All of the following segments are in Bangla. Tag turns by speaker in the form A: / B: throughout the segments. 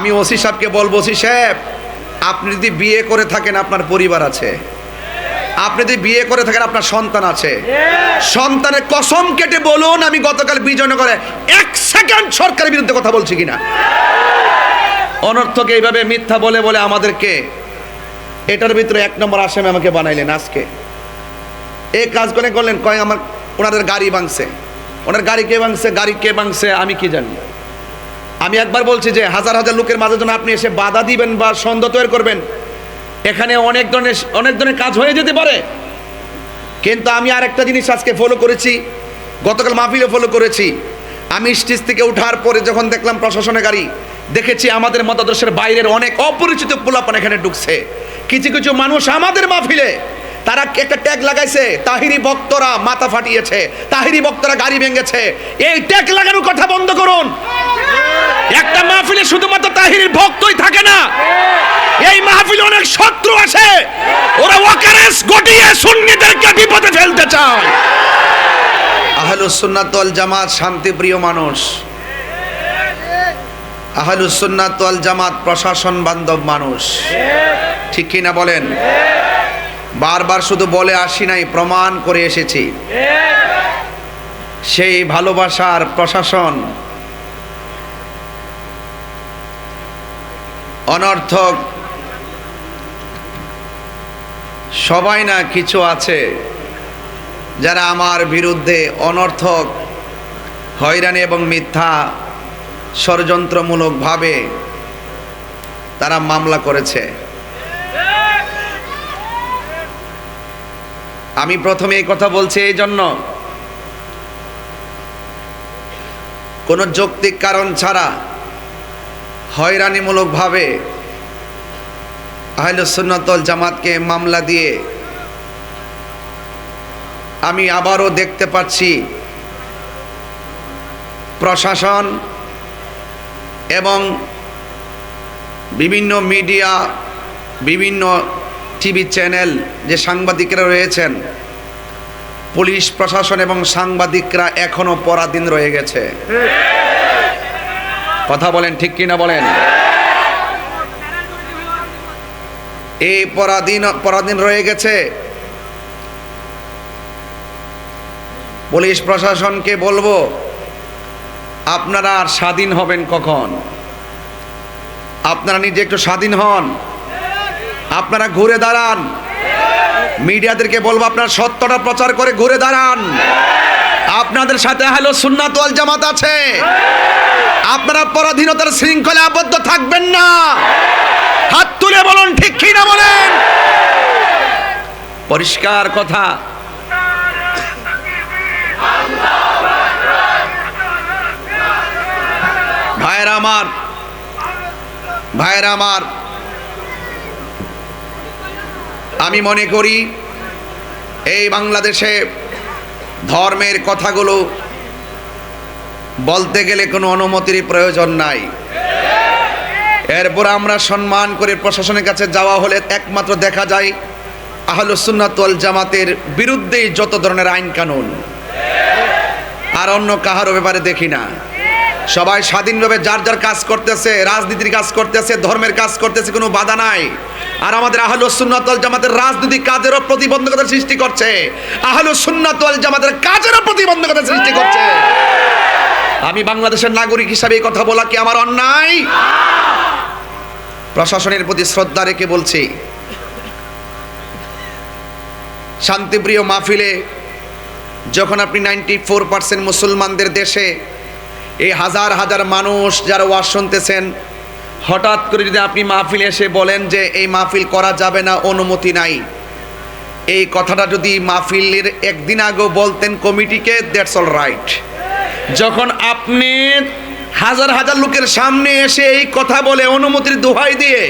A: আমি ওসি সাহেবকে বলব, ওসি সাহেব, আপনি যদি বিয়ে করে থাকেন, আপনার পরিবার আছে। আপনি যদি বিয়ে করে থাকেন, আপনার সন্তান আছে। সন্তানের কসম কেটে বলুন, আমি গতকাল বিজয়নগরে এক সেকেন্ড সরকারের বিরুদ্ধে কথা বলছি কিনা। অনর্থকে এইভাবে মিথ্যা বলে বলে আমাদেরকে এটার ভিতরে এক নম্বর আসামি আমাকে বানাইলেন আজকে। এই কাজ করে করলেন, কয় আমার, ওনাদের গাড়ি ভাঙছে। ওনার গাড়ি কে ভাঙছে, গাড়ি কে ভাঙছে, আমি কি জানি? আমি একবার বলছি যে হাজার হাজার লোকের মাঝে যেন আপনি এসে বাধা দিবেন বা সন্দেহ তৈরি করবেন। এখানে অনেক ধরনের অনেক ধরনের কাজ হয়ে যেতে পারে। কিন্তু আমি আর একটা জিনিস আজকে ফলো করেছি, গতকাল মাহফিলে ফলো করেছি। আমি স্টেজ থেকে ওঠার পরে যখন দেখলাম প্রশাসনের গাড়ি, দেখেছি আমাদের মতাদর্শের বাইরের অনেক অপরিচিত পোলাপন এখানে ঢুকছে। কিছু কিছু মানুষ আমাদের মাহফিলে, তারা একটা ট্যাগ লাগাইছে, তাহিরি ভক্তরা মাথা ফাটিয়েছে, তাহিরি ভক্তরা গাড়ি ভেঙেছে। এই ট্যাগ লাগানোর কথা বন্ধ করুন। একটা মাহফিলে শুধুমাত্র তাহিরির ভক্তই থাকে না। এই মাহফিলে অনেক শত্রু আছে। ওরা ওয়াকারেস গটিয়ে সুন্নিদেরকে বিপদে ফেলতে চায়। আহলুস সুন্নাত ওয়াল জামাত শান্তিপ্রিয় মানুষ। আহলুস সুন্নাত ওয়াল জামাত প্রশাসন বান্ধব মানুষ। ঠিক কি না বলেন? বারবার শুধু বলে আসি নাই, প্রমাণ করে এসেছি। সেই ভালোবাসার প্রশাসন অনর্থক, সবাই না কিছু আছে যারা আমার বিরুদ্ধে অনর্থক, হয়রানি এবং মিথ্যা ষড়যন্ত্রমূলকভাবে তারা মামলা করেছে। আমি প্রথমে এই কথা বলছি এই জন্য, কোনো যৌক্তিক কারণ ছাড়া হয়রানিমূলকভাবে আহলুসুন্নতল জামাতকে মামলা দিয়ে আমি আবারও দেখতে পাচ্ছি প্রশাসন এবং বিভিন্ন মিডিয়া, বিভিন্ন টিভি চ্যানেল যে সাংবাদিকরা রয়েছেন, পুলিশ প্রশাসন এবং সাংবাদিকরা এখনও পরাধীন রয়ে গেছে। কথা বলেন, ঠিক কিনা বলেন? এই পরাধীন পরাধীন রয়ে গেছে। পুলিশ প্রশাসনকে বলব, আপনারা আর স্বাধীন হবেন কখন? আপনারা নিজে একটু স্বাধীন হন। আপনারা ঘুরে দাঁড়ান। মিডিয়াদেরকে বলব, আপনারা সত্যটা প্রচার করে ঘুরে দাঁড়ান। আপনাদের সাথে হ্যালো সুন্নাত ওয়াল জামাত আছে। আপনারা পরাধীনতার শৃঙ্খলে আবদ্ধ থাকবেন না। হাত তুলে বলুন, ঠিক কি না বলেন? পরিষ্কার কথা। ভাইয়েরা আমার ভাইয়েরা আমার, আমি মনে করি, এই বাংলাদেশে ধর্মের কথাগুলো বলতে গেলে কোনো অনুমতির প্রয়োজন নাই। এরপর আমরা সম্মান করে প্রশাসনের কাছে যাওয়া হলে একমাত্র দেখা যায় আহলুসুন্নাতল জামাতের বিরুদ্ধেই যত ধরনের আইন কানুন। আর অন্য কাহারও ব্যাপারে দেখি না। সবাই স্বাধীনভাবে যার যার কাজ করতেছে, রাজনীতির কাজ করতেছে, ধর্মের কাজ করতেছে, কোনো বাধা নাই। আর আমাদের আহলু সুন্নাতল জামাতের রাজনৈতিক কাজেরও প্রতিবন্ধকতা সৃষ্টি করছে। আহলু সুন্নাতল জামাতের কাজেরও প্রতিবন্ধকতা সৃষ্টি করছে। আমি বাংলাদেশের নাগরিক হিসাবে এই কথা বলা কি আমার অন্যায়? প্রশাসনের প্রতি শ্রদ্ধা রেখে বলছি, শান্তিপ্রিয় মাহফিলে যখন আপনি নাইনটি ফোর পার্সেন্ট মুসলমানদের দেশে এই হাজার হাজার মানুষ যারা ওয়াজ শুনতেছেন হঠাৎ করে যদি আপনি মাহফিল এসে বলেন যে এই মাহফিল করা যাবে না অনুমতি নাই। এই কথাটা যদি মাহফিলের একদিন আগেও বলতেন কমিটিকে দ্যাটস অল রাইট যখন আপনি হাজার হাজার লোকের সামনে এসে এই কথা বলে অনুমতির দোহাই দিয়ে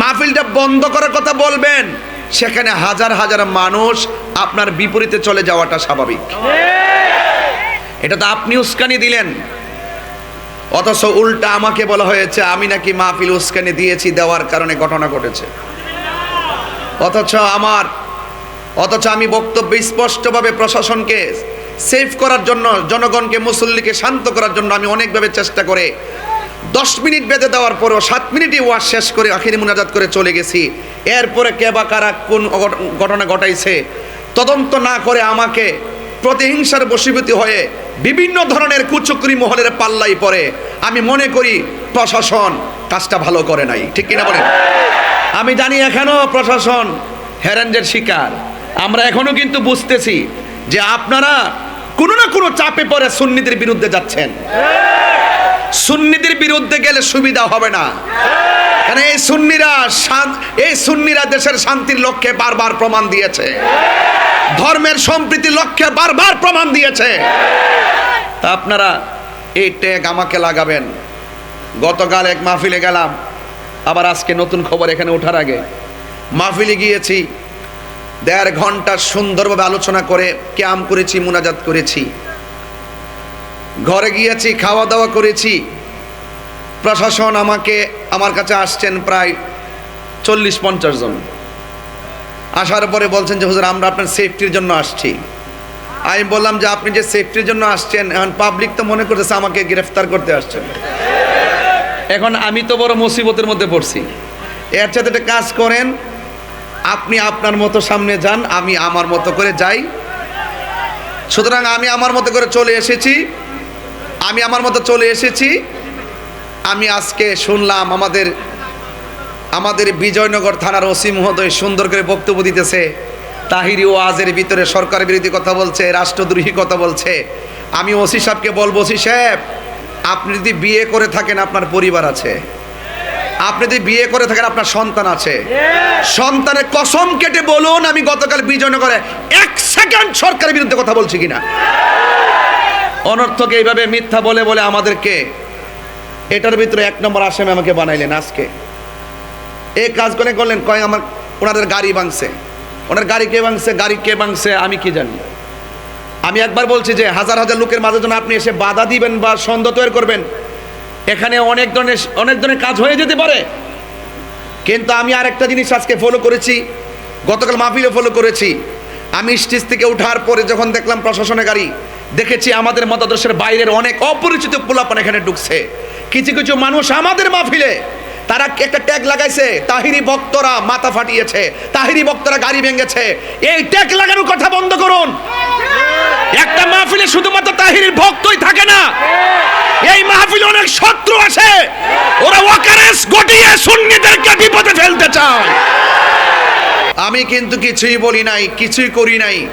A: মাহফিলটা বন্ধ করার কথা বলবেন সেখানে হাজার হাজার মানুষ আপনার বিপরীতে চলে যাওয়াটা স্বাভাবিক। এটা তো আপনি উস্কানি দিলেন। অথচ উল্টা আমাকে বলা হয়েছে, আমি নাকি মাহফিল উস্কানি দিয়েছি, দেওয়ার কারণে ঘটনা ঘটেছে। অথচ আমার, অথচ আমি বক্তব্য স্পষ্টভাবে প্রশাসনকে সেভ করার জন্য, জনগণকে, মুসল্লিকে শান্ত করার জন্য আমি অনেকভাবে চেষ্টা করে দশ মিনিট বেঁধে দেওয়ার পরেও সাত মিনিটই ওয়াজ শেষ করে আখিরি মুনাজাত করে চলে গেছি। এরপরে কে বা কারা কোন ঘটনা ঘটাইছে, তদন্ত না করে আমাকে প্রতিহিংসার বশীভূত হয়ে বিভিন্ন ধরনের কুচক্রি মহলের পাল্লাই পড়ে। আমি মনে করি প্রশাসন কাজটা ভালো করে নাই। ঠিক কিনা বলেন? আমি জানি এখনও প্রশাসন হ্যারেঞ্জের শিকার। আমরা এখনও কিন্তু বুঝতেছি যে আপনারা কোনো না কোনো চাপে পড়ে সুন্নিদের বিরুদ্ধে যাচ্ছেন। সুন্নিদের বিরুদ্ধে গেলে সুবিধা হবে না। এই সুন্নিরা এই সুন্নিরা দেশের শান্তির লক্ষ্যে বারবার প্রমাণ দিয়েছে। ধর্মের সম্প্রীতির লক্ষ্যে বারবার প্রমাণ দিয়েছে। তা আপনারা এই ট্যাগ আমাকে লাগাবেন। গতকাল এক মাহফিলে গেলাম, আবার আজকে নতুন খবর এখানে ওঠার আগে। মাহফিলে গিয়েছি, দেড় ঘণ্টা সুন্দরভাবে আলোচনা করে ক্যাম করেছি, মুনাজাত করেছি। ঘরে গিয়েছি খাওয়া দাওয়া করেছি। প্রশাসন আমাকে, আমার কাছে আসছেন প্রায় চল্লিশ পঞ্চাশ জন। আসার পরে বলছেন যে, হুজুর, আমরা আপনার সেফটির জন্য আসছি। আমি বললাম যে, আপনি যে সেফটির জন্য আসছেন, এখন পাবলিক তো মনে করতেছে আমাকে গ্রেফতার করতে আসছেন। এখন আমি তো বড় মুসিবতের মধ্যে পড়ছি। এর সাথে একটা কাজ করেন, আপনি আপনার মতো সামনে যান, আমি আমার মতো করে যাই। সুতরাং আমি আমার মতো করে চলে এসেছি, আমি আমার মতো চলে এসেছি। আমি আজকে শুনলাম আমাদের আমাদের বিজয়নগর থানার ওসি মহোদয় সুন্দর করে বক্তব্য দিতেছে। তাহিরি ওয়াজের ভিতরে সরকার বিরোধী কথা বলছে, রাষ্ট্রদ্রোহী কথা বলছে। আমি ওসি সাহেবকে বলব, ওসি সাহেব, আপনি যদি বিয়ে করে থাকেন, আপনার পরিবার আছে। আপনি যদি বিয়ে করে থাকেন, আপনার সন্তান আছে। সন্তানের কসম কেটে বলুন, আমি গতকাল বিজয়নগরে এক সেকেন্ড সরকারের বিরুদ্ধে কথা বলছি কিনা। অনর্থকে এইভাবে মিথ্যা বলে বলে আমাদেরকে এটার ভিতরে এক নম্বর আসামি আমাকে বানাইলেন আজকে। এই কাজ করে করলেন, কয় আমার, ওনাদের গাড়ি ভাঙছে। ওনার গাড়ি কে ভাঙছে, গাড়ি কে ভাঙছে, আমি কি জানি। আমি একবার বলছি যে, হাজার হাজার লোকের মাঝে যেন আপনি এসে বাধা দিবেন বা সন্দেহ তৈরি করবেন, এখানে অনেক ধরনের অনেক ধরনের কাজ হয়ে যেতে পারে। কিন্তু আমি আরেকটা জিনিস আজকে ফলো করেছি, গতকাল মাহফিলে ফলো করেছি। আমি স্টেজ থেকে ওঠার পরে যখন দেখলাম প্রশাসনের গাড়ি, দেখেছি আমাদের মতাদর্শের বাইরের অনেক অপরিচিত পোলাপান এখানে ঢুকছে। কিছু কিছু মানুষ আমাদের মাহফিলে তারা একটা ট্যাগ লাগাইছে, তাহিরি ভক্তরা মাথা ফাটিয়েছে, তাহিরি ভক্তরা গাড়ি ভেঙেছে। এই ট্যাগ লাগানোর কথা বন্ধ করুন। একটা মাহফিলে শুধুমাত্র তাহিরির ভক্তই থাকে না। এই মাহফিলে অনেক শত্রু আছে। ওরা ওয়াকারেস গটিয়ে সুন্নিদেরকে বিপদে ফেলতে চায়। আমি কিন্তু কিছুই বলি নাই, কিছুই করি নাই।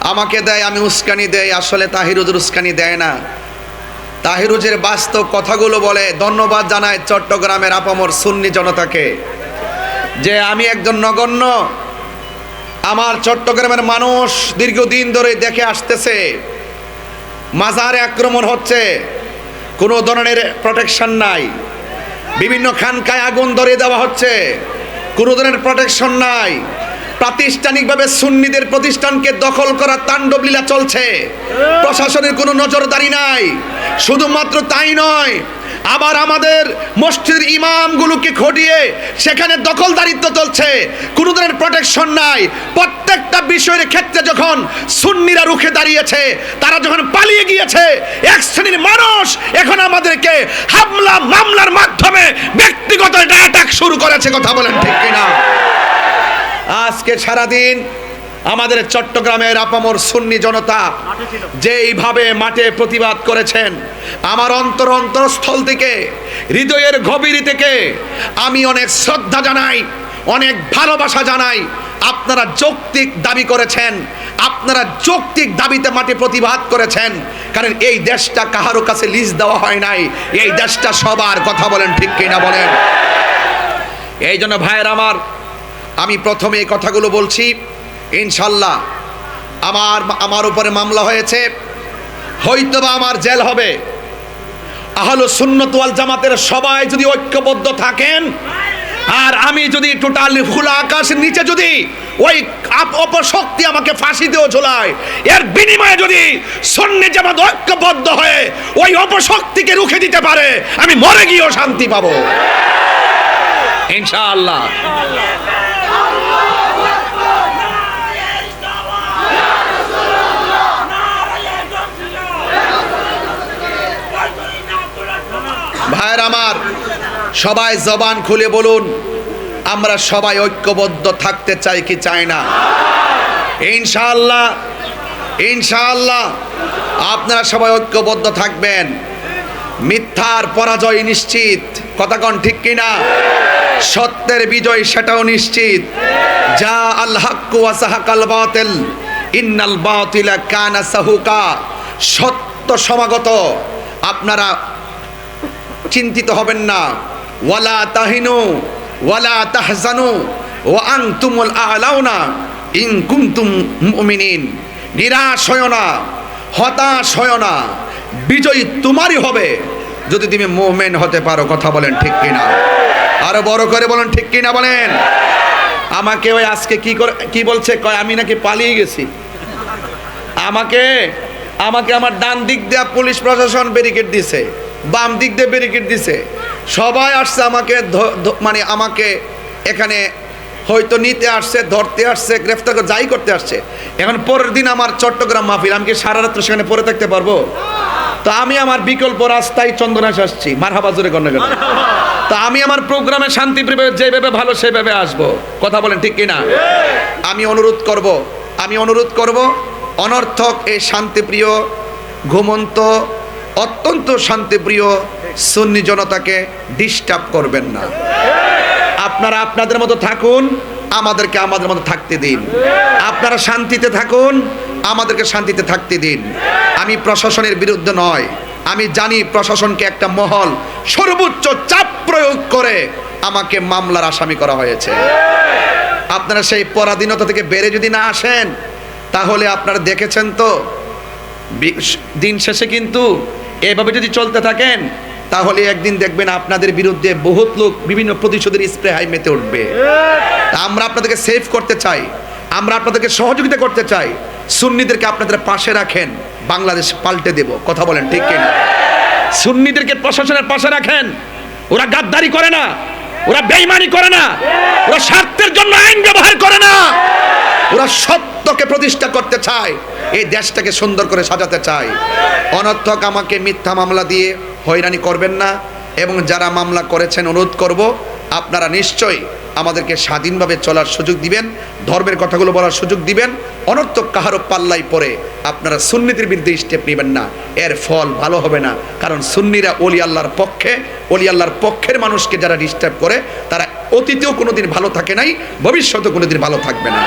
A: আমাকে দেয়, আমি উস্কানি দেয় আসলে তাহিরুজের উস্কানি দেয় না। তাহিরুজের বাস্তব কথাগুলো বলে ধন্যবাদ জানায় চট্টগ্রামের আপামর সুন্নি জনতাকে। যে আমি একজন নগণ্য, আমার চট্টগ্রামের মানুষ দীর্ঘদিন ধরে দেখে আসতেছে, মাজারে আক্রমণ হচ্ছে, কোনো ধরনের প্রোটেকশন নাই, বিভিন্ন খানকায় আগুন ধরিয়ে দেওয়া হচ্ছে, কোনো ধরনের প্রোটেকশন নাই, প্রাতিষ্ঠানিকভাবে সুন্নিদের প্রতিষ্ঠানকে দখল করার তাণ্ডবলীলা চলছে, প্রশাসনের কোনো নজরদারি নাই শুধুমাত্র তাই নয়, আবার আমাদের মসজিদের ইমামগুলোকে খটিয়ে সেখানে দখলদারিত্ব চলছে। কোনো ধরনের প্রোটেকশন নাই। প্রত্যেকটা বিষয়ের ক্ষেত্রে যখন সুন্নিরা রুখে দাঁড়িয়েছে, তারা যখন পালিয়ে গিয়েছে, এক শ্রেণির মানুষ এখন আমাদেরকে হামলা, মামলার মাধ্যমে ব্যক্তিগত একটা অ্যাটাক শুরু করেছে, কথা বলেন ঠিক কিনা? আজকে সারাদিন আমাদের চট্টগ্রামের আপামর সুন্নি জনতা যেইভাবে মাঠে প্রতিবাদ করেছেন আমার অন্তর অন্তরস্থল থেকে হৃদয়ের গভীর থেকে আমি অনেক শ্রদ্ধা জানাই অনেক ভালোবাসা জানাই আপনারা যৌক্তিক দাবি করেছেন আপনারা যৌক্তিক দাবিতে মাঠে প্রতিবাদ করেছেন কারণ এই দেশটা কাহারো কাছে লিজ দেওয়া হয় নাই এই দেশটা সবার কথা বলেন ঠিক কিনা বলেন। এই জন্য ভাইয়ের আমার আমি প্রথমে এই কথাগুলো বলছি ইনশাল্লাহ, আমার আমার উপরে মামলা হয়েছে হয়তো হয়তোবা আমার জেল হবে। আহলো সুন্নত ওয়াল জামাতের সবাই যদি ঐক্যবদ্ধ থাকেন, আর আমি যদি টোটাল খোলা আকাশের নিচে যদি ওই অপশক্তি আমাকে ফাঁসি ফাঁসিতেও ঝোলায়, এর বিনিময়ে যদি সন্নি জামাত ঐক্যবদ্ধ হয়ে ওই অপশক্তিকে রুখে দিতে পারে, আমি মরে গিয়েও শান্তি পাবো। ইনশাআল্লাহ। ভাইয়ের আমার, সবাই জবান খুলে বলুন, আমরা সবাই ঐক্যবদ্ধ থাকতে চাই কি চাই না? ইনশাআল্লাহ ইনশাআল্লাহ, আপনারা সবাই ঐক্যবদ্ধ থাকবেন। মিথ্যার পরাজয় নিশ্চিত। কথাগণ ঠিক কিনা? সত্যের বিজয় সেটাও নিশ্চিত। যা আল হাক্কু ওয়াসাহাকাল বাতিল, ইন্নাল বাতিলা কানা সাহুকা। সত্য সমাগত, আপনারা চিন্তিত হবেন না। ওয়ালা তাহিনু, ওয়ালা তাহজানু ও আং তুমুল আলাউনা, ইন কুন্তুম মুমিনিন। নিরাশ হয় না, হতাশ হয় না, বিজয়ী তোমারই হবে। যদি তুমি মুমিন হতে পারো, কথা বলেন ঠিক কিনা? আরও বড় করে বলেন ঠিক কিনা বলেন? আমাকে ওই আজকে কি করে, কি বলছে? কয়, আমি নাকি পালিয়ে গেছি। আমাকে আমাকে আমার ডান দিক দিয়ে পুলিশ প্রশাসন ব্যারিকেড দিছে। বাম দিক দিয়ে ব্যারিকেড দিছে। সবাই আসছে আমাকে মানে আমাকে এখানে হয়তো নিতে আসছে, ধরতে আসছে, গ্রেফতার করে যাই করতে আসছে। এখন পরের দিন আমার চট্টগ্রাম মাহফিল, আমি কি সারা রাত্র সেখানে পড়ে থাকতে পারব? তো আমি আমার বিকল্প রাস্তায় চন্দনাশ আসছি। মারহাবা জোরে কন্যা কেন? তা আমি আমার প্রোগ্রামে শান্তিপ্রিয় যেভাবে ভালো সেভাবে আসব। কথা বলেন ঠিক কিনা? আমি অনুরোধ করব, আমি অনুরোধ করব, অনর্থক এই শান্তিপ্রিয়, ঘুমন্ত অত্যন্ত শান্তিপ্রিয় সুন্নি জনতাকে ডিস্টার্ব করবেন না। আপনারা আপনাদের মতো থাকুন, আমাদেরকে আমাদের মতো থাকতে দিন। আপনারা শান্তিতে থাকুন, আমাদেরকে শান্তিতে থাকতে দিন। আমি প্রশাসনের বিরুদ্ধে নয়, আমি জানি প্রশাসনকে একটা মহল সর্বোচ্চ চাপ প্রয়োগ করে আমাকে মামলার আসামি করা হয়েছে। আপনারা সেই পরাধীনতা থেকে বেড়ে যদি না আসেন, তাহলে আপনারা দেখেছেন তো দিন শেষে কিন্তু এভাবে যদি চলতে থাকেন, তাহলে একদিন দেখবেন আপনাদের বিরুদ্ধে বহুত লোক বিভিন্ন প্রতিশোধের স্প্রে হাই মেতে উঠবে। আমরা আপনাদেরকে সেভ করতে চাই। আমরা আপনাদেরকে সহযোগিতা করতে চাই। সুন্নিদেরকে আপনাদের পাশে রাখেন। বাংলাদেশ পাল্টে দেব। কথা বলেন ঠিক কিনা? সুন্নিদেরকে প্রশাসনের পাশে রাখেন। ওরা গাদ্দারি করে না। ওরা বেইমানি করে না। ওরা স্বার্থের জন্য আইন ব্যবহার করে না। ওরা সত্যকে প্রতিষ্ঠা করতে চায়, এই দেশটাকে সুন্দর করে সাজাতে চায়। অনর্থক আমাকে মিথ্যা মামলা দিয়ে হয়রানি করবেন না, এবং যারা মামলা করেছেন, অনুরোধ করব, আপনারা নিশ্চয়ই আমাদেরকে স্বাধীনভাবে চলার সুযোগ দিবেন, ধর্মের কথাগুলো বলার সুযোগ দিবেন। অনর্থক কাহারও পাল্লাই পরে আপনারা সুন্নিদের বিরুদ্ধে স্টেপ নেবেন না। এর ফল ভালো হবে না, কারণ সুন্নিরা অলি আল্লাহর পক্ষে অলি আল্লাহর পক্ষের মানুষকে যারা ডিস্টার্ব করে, তারা অতীতেও কোনোদিন ভালো থাকে নাই, ভবিষ্যতেও কোনোদিন ভালো থাকবে না।